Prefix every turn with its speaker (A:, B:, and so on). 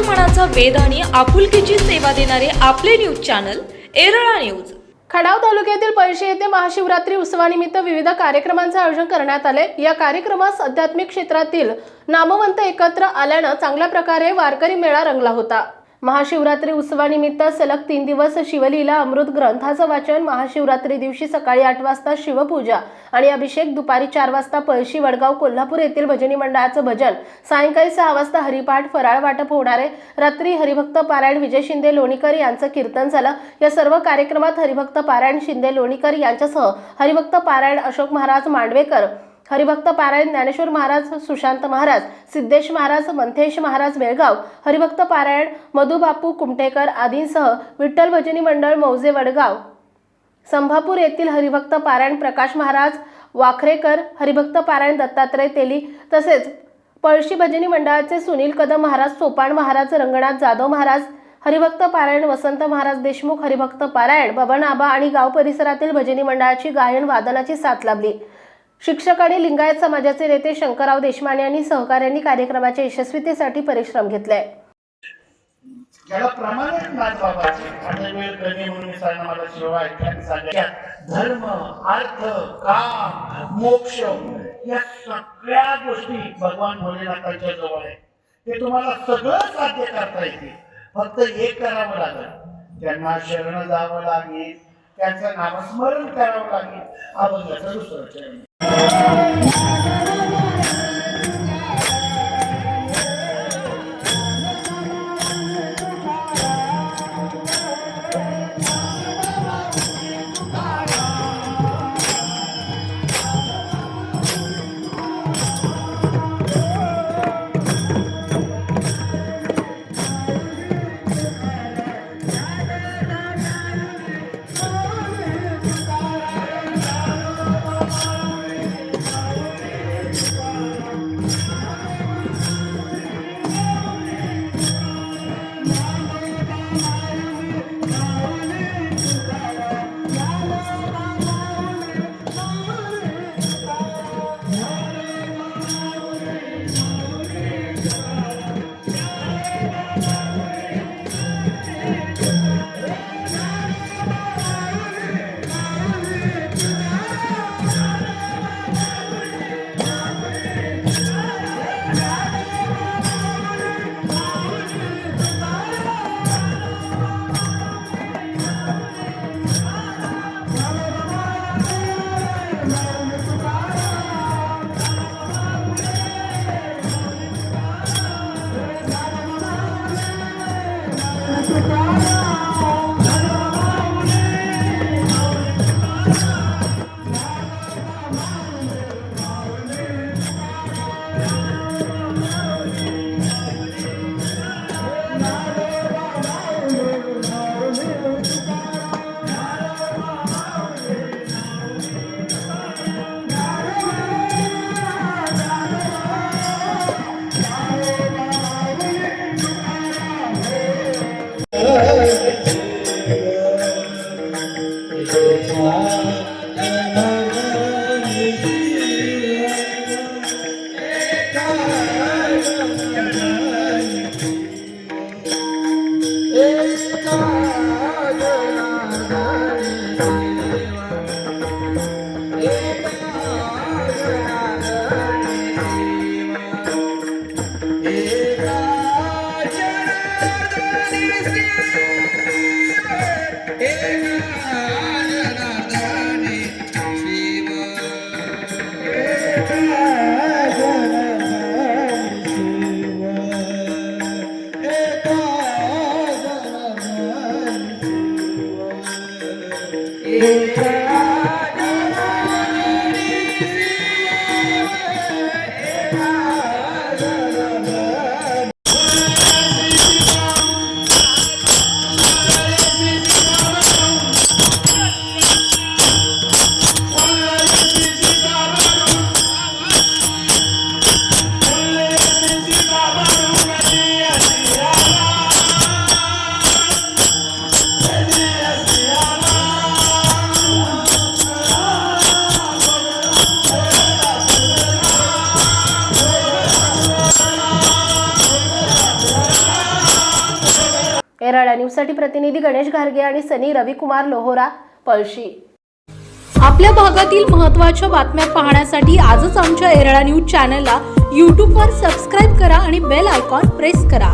A: मनाचा वेद आणि आपुलकीची सेवा देणारे आपले news channel Erala news.
B: Khadav तालुक्यातील पळशी येथे महाशिवरात्री उत्सवानिमित्त विविध कार्यक्रमांचे आयोजन करण्यात आले. या कार्यक्रमास आध्यात्मिक क्षेत्रातील नामवंत एकत्र आल्यानं चांगल्या प्रकारे वारकरी मेळा रंगला होता. महाशिवरात्री उत्सवानिमित्त सलग तीन दिवस शिवलीला अमृत ग्रंथाचं वाचन महाशिवरात्री दिवशी सकाळी आठ वाजता शिवपूजा आणि अभिषेक दुपारी चार वाजता पळशी वडगाव कोल्हापूर येथील भजनी मंडळाचं भजन. सायंकाळी सहा वाजता हरिपाठ फराळ वाटप होणारे रात्री हरिभक्त पारायण विजय शिंदे लोणीकर यांचं कीर्तन झालं. या सर्व कार्यक्रमात हरिभक्त पारायण शिंदे लोणीकर यांच्यासह हरिभक्त पारायण अशोक महाराज मांडवेकर हरिभक्त पारायण ज्ञानेश्वर महाराज सुशांत महाराज सिद्धेश महाराज मंथेश महाराज बेळगाव हरिभक्त पारायण मधुबापू कुमटेकर आदींसह विठ्ठल भजनी मंडळ मौजे वडगाव. संभापूर येथील हरिभक्त पारायण प्रकाश महाराज वाखरेकर हरिभक्त पारायण दत्तात्रय तेली तसेच पळशी भजनी मंडळाचे सुनील कदम महाराज सोपाण महाराज रंगनाथ जाधव महाराज हरिभक्त पारायण वसंत महाराज देशमुख हरिभक्त पारायण बबन आबा आणि गाव परिसरातील भजनी मंडळाची गायन वादनाची साथ लाभली. शिक्षक आणि लिंगायत समाजाचे नेते शंकरराव देशमाने यांनी सहकार्यांनी कार्यक्रमाच्या यशस्वीतेसाठी परिश्रम घेतले
C: ज्याला प्रामाणिक धर्म अर्थ काम मोक्ष या सगळ्या गोष्टी भगवान भोलेनाथांच्या जवळ आहे ते तुम्हाला सगळं साध्य करता येते फक्त एक करावं लागेल. त्यांना शरण जावं लागेल. त्यांचं नामस्मरण करावं लागेल. अभंगाचं दुसरं चरण Música come. Yeah.
D: एराळा न्यूजसाठी प्रतिनिधी गणेश घारगे आणि सनी रविकुमार लोहोरा पळशी.
B: आपल्या भागातील महत्त्वाच्या बातम्या पाहण्यासाठी आजच आमच्या एरळा न्यूज चॅनलला यूट्यूबवर सबस्क्राईब करा आणि बेल आयकॉन प्रेस करा.